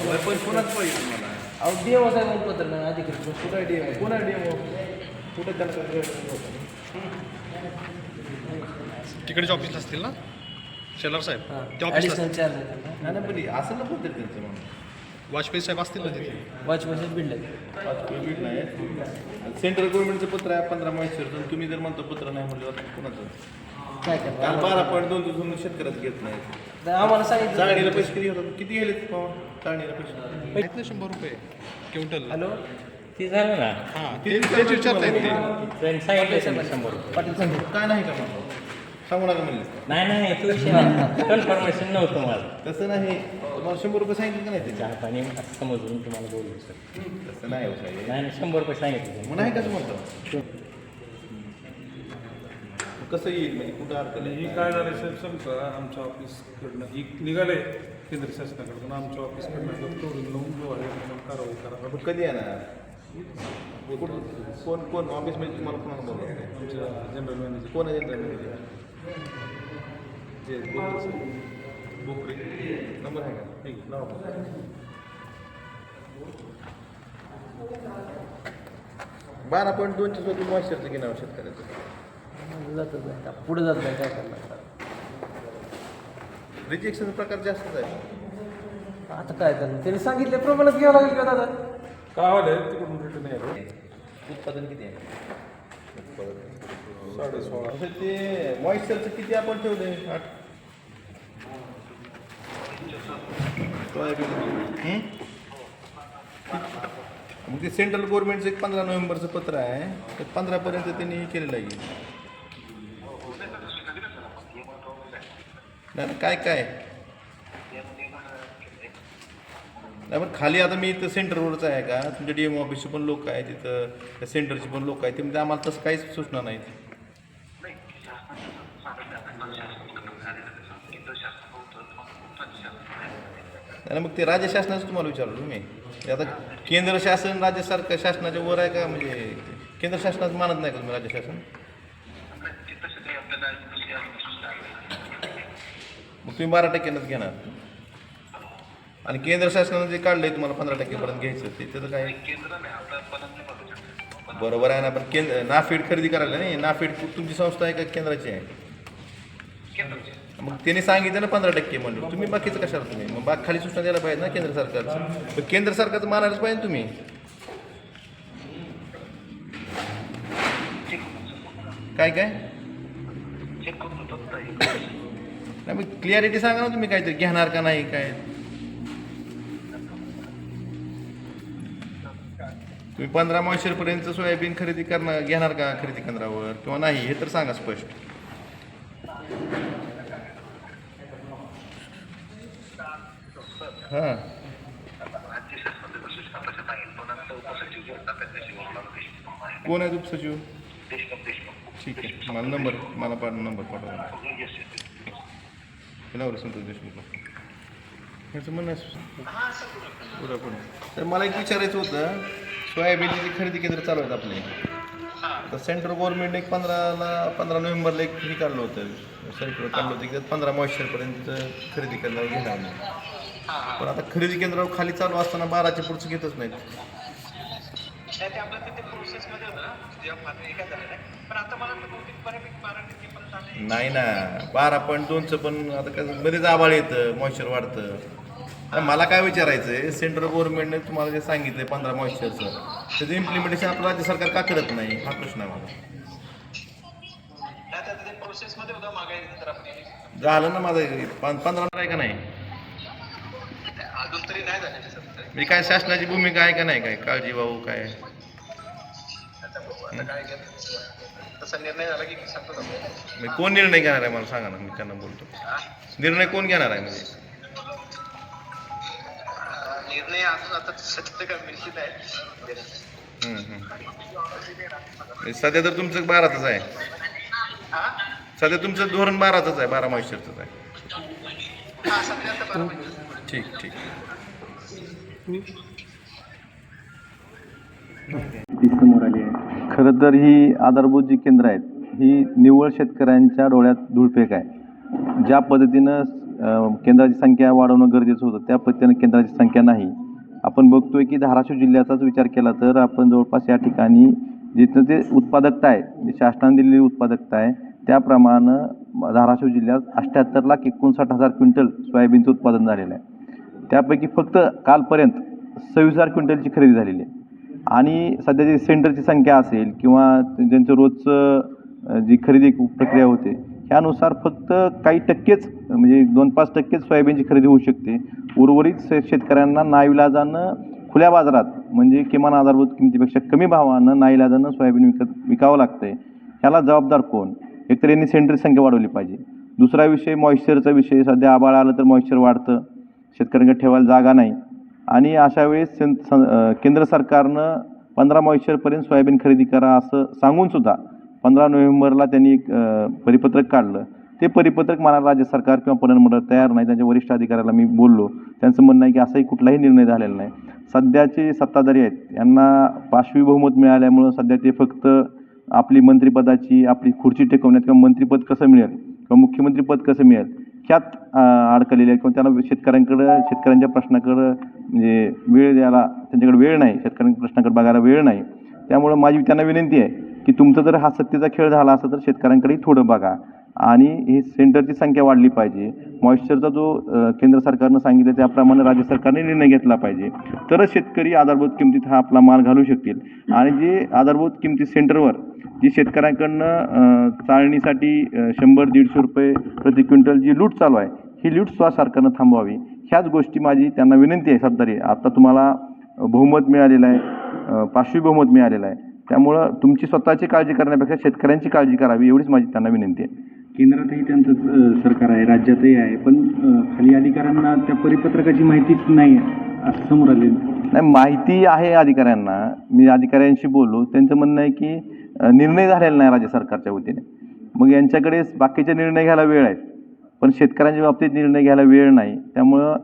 पण कोणाच पाहिजे तुम्हाला? अहो देव होता म्हणून पत्र नाही अधिकृत कुठं आहे डीएम कोण आहे डीएम कुठं कळलं? तिकडेच ऑफिसला असतील ना? शेलार साहेब हां. ते ऑफिसला आहे त्यांना नाही नाही, पण हे असं नको तर त्यांचं म्हणून वाजपेयी साहेब असतील ना तिथे? वॉचमॅनच बिल्ड आहे पाच बीट नाही सेंट्रल गव्हर्नमेंटचं पत्र आहे पंधरा महेश्वर तुम्ही जर म्हणतो पत्र नाही म्हटलं कुणाचं? काय काल करणार बारा पॉईंट दोन दिवसून शेतकऱ्याचं घेत नाही तर आम्हाला सांगितलं चाळणीला पैसे किती होतात किती गेले चाळणीला पैसे. ना शंभर रुपये क्विंटल. हॅलो? ते झालं ना. हां ते तेच विचारतायत ते. त्यांनी सांगितलं ना शंभर रुपये. पाटील सांगितलं काय नाही का म्हणतो सांगू नका म्हणले. नाही नाही तू विषय नाही कन्फर्मेशन नव्हतं मला तसं नाही. तुम्हाला शंभर रुपये सांगितले का नाही ते चहा पाणी असं समजून तुम्हाला बोललो सर तसं नाही हो साहेब. नाही नाही शंभर रुपये सांगितले. मग नाही कसं म्हणतो कसं येईल? म्हणजे कुठं अडकलं ही काय झालं साहेब समजा आमच्या ऑफिसकडनं ही निघाले केंद्र शासनाकडून आमच्या ऑफिसकडनं तोडून लावून जो आहे त्याच्यावर कारवाई करा आपण कधी येणार? कुठं- कोण कोण ऑफिसमध्ये तुम्हाला कोणाला बोलवलं? आमच्या जनरल मॅनेजर कोण आहे जनरल मॅनेजर जे बोलले साहेब बोकरे. नंबर आहे का? घे, लावा. बारा पॉईंट दोनशे स्वतः मॉइश्चरचं घेणार शेतकऱ्याचं जातच नाही. का पुढे जात नाही काय करणार? रिजेक्शन प्रकार जास्तच आहे. आता काय करणार? त्यांनी सांगितले प्रमाणात घ्यावं लागेल का दादा? काय आलं तिकडून रिटर्न यायला उत्पादन किती आहे? साडे सोळा ते मॉइश्चरचं किती आपण आठ. हं? मग ते सेंट्रल गव्हर्नमेंटचं एक पंधरा नोव्हेंबरचं पत्र आहे. ते पंधरापर्यंत त्यांनी हे केलेलं आहे. नाही काय काय? नाही पण खाली आता मी इथं सेंटरवरच आहे का? तुमच्या डी एम ऑफिसचे पण लोक आहेत तिथं त्या सेंटरचे पण लोक आहेत. ते म्हणजे आम्हाला तसं काहीच सूचना नाहीत नाही मग ते राज्य शासनाचं तुम्हाला विचारलो मी आता केंद्र शासन राज्य सरकार शासनाच्या वर आहे का? म्हणजे केंद्र शासनाचं मानत नाही का तुम्ही राज्य शासन? मग तुम्ही बारा टक्क्यानंच घेणार. आणि केंद्र शासनानं जे काढलंय तुम्हाला पंधरा टक्केपर्यंत घ्यायचं ते त्याचं काय? बरोबर आहे ना पण केंद्र नाफेड खरेदी करायला नाही नाफेड तुमची संस्था आहे का केंद्राची आहे? मग त्यांनी सांगितलं ना पंधरा टक्के म्हणून. तुम्ही बाकीचं कशाला तुम्ही? मग बाग खाली सूचना द्यायला पाहिजे ना केंद्र सरकारचं. पण केंद्र सरकारचं मानायलाच पाहिजे तुम्ही. काय काय? नाही मग क्लिअरिटी सांगा ना तुम्ही काहीतरी. घेणार का नाही काय? तुम्ही पंधरा पर्यंत सोयाबीन खरेदी करणार घेणार का खरेदी केंद्रावर? किंवा नाही हे तर सांगा स्पष्ट. हां. कोण आहे उपसचिव? ठीक आहे. मला नंबर मला पाठ नंबर पाठवा. कुणावर संतोष देशमुख ह्याचं म्हणणं तर मला एक विचारायचं होतं सोयाबीनची जी खरेदी केंद्र चालू आहेत आपले तर सेंट्रल गव्हर्नमेंट एक पंधराला पंधरा नोव्हेंबरला एक हे काढलं होतं सर्क्युलर काढलं होतं की त्यात पंधरा मॉइश्चरपर्यंत खरेदी केंद्रावर घेणार नाही पण आता खरेदी केंद्रावर खाली चालू असताना बाराच्या पुढचं घेतच नाहीत पण आता मला नाही ना बारा पॉईंट दोनचं पण आता कसं बरेच आबाळ येतं मॉइश्चर वाढतं. आणि मला काय विचारायचं आहे सेंट्रल गव्हर्नमेंटने तुम्हाला जे सांगितलं पंधरा मॉइश्चरचं त्याचं इम्प्लिमेंटेशन आपलं राज्य सरकार का करत नाही? हा प्रश्न आहे मला. झालं ना माझं पंधरा आहे का नाही? अजून तरी नाही मी काय शासनाची भूमिका आहे का नाही? काय काळजी भाऊ काय तसा निर्णय झाला की मी सांगतो. मी कोण निर्णय घेणार आहे मला सांगा ना मी त्यांना बोलतो. निर्णय कोण घेणार आहे म्हणजे? अं, निर्णय अजून आता सत्य का निश्चित आहे हम्म, हम्म. म्हणजे सध्या तर तुमचं बारातच आहे. हा? सध्या तुमचं धोरण बारातच आहे बारा मॉइश्चरचंच आहे. हा सध्या आता बरं म्हणजे ठीक ठीक. समोर आली आहे खरं तर ही आधारभूत जी केंद्र आहेत ही निव्वळ शेतकऱ्यांच्या डोळ्यात धुळफेक आहे. ज्या पद्धतीनं केंद्राची संख्या वाढवणं गरजेचं होतं त्या पद्धतीनं केंद्राची संख्या नाही. आपण बघतोय की धाराशिव जिल्ह्याचाच विचार केला तर आपण जवळपास या ठिकाणी जिथं ते उत्पादकता आहे जी शासनाने दिलेली उत्पादकता आहे त्याप्रमाणे धाराशिव जिल्ह्यात अठ्ठ्याहत्तर लाख एकोणसाठ हजार क्विंटल सोयाबीनचं उत्पादन झालेलं आहे. त्यापैकी फक्त कालपर्यंत सव्वीस हजार क्विंटलची खरेदी झालेली आहे. आणि सध्याची सेंटरची संख्या असेल किंवा ज्यांचं रोजचं जी खरेदी प्रक्रिया होते ह्यानुसार फक्त काही टक्केच म्हणजे दोन पाच टक्केच सोयाबीनची खरेदी होऊ शकते. उर्वरित शे- शेतकऱ्यांना नाईलाजानं खुल्या बाजारात म्हणजे किमान आधारभूत किमतीपेक्षा कमी भावानं नाईलाजानं सोयाबीन विकत विकावं लागतंय. ह्याला जबाबदार कोण? एकतर यांनी सेंटरची संख्या वाढवली पाहिजे. दुसरा विषय मॉइश्चरचा विषय. सध्या आबाळ आलं तर मॉइश्चर वाढतं. शेतकऱ्यांकडे ठेवायला जागा नाही. आणि अशा वेळेस केंद्र सरकारनं पंधरा मॉइश्चरपर्यंत सोयाबीन खरेदी करा असं सांगूनसुद्धा पंधरा नोव्हेंबरला त्यांनी एक परिपत्रक काढलं. ते परिपत्रक मला राज्य सरकार किंवा पणनमंडळ तयार नाही. त्यांच्या वरिष्ठ अधिकाऱ्याला मी बोललो. त्यांचं म्हणणं आहे की असाही कुठलाही निर्णय झालेला नाही. सध्याचे सत्ताधारी आहेत यांना पाशवी बहुमत मिळाल्यामुळं सध्या ते फक्त आपली मंत्रिपदाची आपली खुर्ची टेकवण्यात किंवा मंत्रिपद कसं मिळेल किंवा मुख्यमंत्रीपद कसं मिळेल ह्यात अडकलेले आहेत. किंवा त्याला शेतकऱ्यांकडं शेतकऱ्यांच्या प्रश्नाकडं म्हणजे वेळ द्यायला त्यांच्याकडे वेळ नाही. शेतकऱ्यांच्या प्रश्नाकडे बघायला वेळ नाही. त्यामुळं माझी त्यांना विनंती आहे की तुमचा जर हा सत्तेचा खेळ झाला असं तर शेतकऱ्यांकडेही थोडं बघा. आणि हे सेंटरची संख्या वाढली पाहिजे. मॉइश्चरचा जो केंद्र सरकारनं सांगितलं त्याप्रमाणे राज्य सरकारने निर्णय घेतला पाहिजे. तरच शेतकरी आधारभूत किमतीत हा आपला माल घालू शकतील. आणि जे आधारभूत किमती सेंटरवर जी शेतकऱ्यांकडनं चाळणीसाठी शंभर दीडशे रुपये प्रति क्विंटल जी लूट चालू आहे ही लूट स्वा सरकारनं थांबवावी. ह्याच गोष्टी माझी त्यांना विनंती आहे सरदारी. आता तुम्हाला बहुमत मिळालेलं आहे अ, बहुमत मिळालेलं आहे. त्यामुळं तुमची स्वतःची काळजी करण्यापेक्षा शेतकऱ्यांची काळजी करावी एवढीच माझी त्यांना विनंती आहे. केंद्रातही त्यांचं सरकार आहे राज्यातही आहे पण खाली अधिकाऱ्यांना त्या परिपत्रकाची माहितीच नाही असं समोर आले नाही माहिती आहे अधिकाऱ्यांना. मी अधिकाऱ्यांशी बोललो. त्यांचं म्हणणं आहे की निर्णय झालेला नाही राज्य सरकारच्या वतीने. मग यांच्याकडे बाकीचे निर्णय घ्यायला वेळ आहेत पण शेतकऱ्यांच्या बाबतीत निर्णय घ्यायला वेळ नाही. त्यामुळं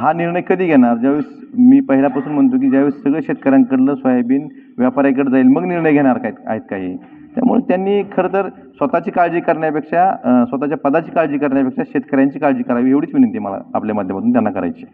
हा निर्णय कधी घेणार? ज्यावेळेस मी पहिल्यापासून म्हणतो की ज्यावेळेस सगळं शेतकऱ्यांकडलं सोयाबीन व्यापाऱ्याकडे जाईल मग निर्णय घेणार काय आहेत काही. त्यामुळे त्यांनी खरं तर स्वतःची काळजी करण्यापेक्षा स्वतःच्या पदाची काळजी करण्यापेक्षा शेतकऱ्यांची काळजी करावी एवढीच विनंती मला आपल्या माध्यमातून त्यांना करायची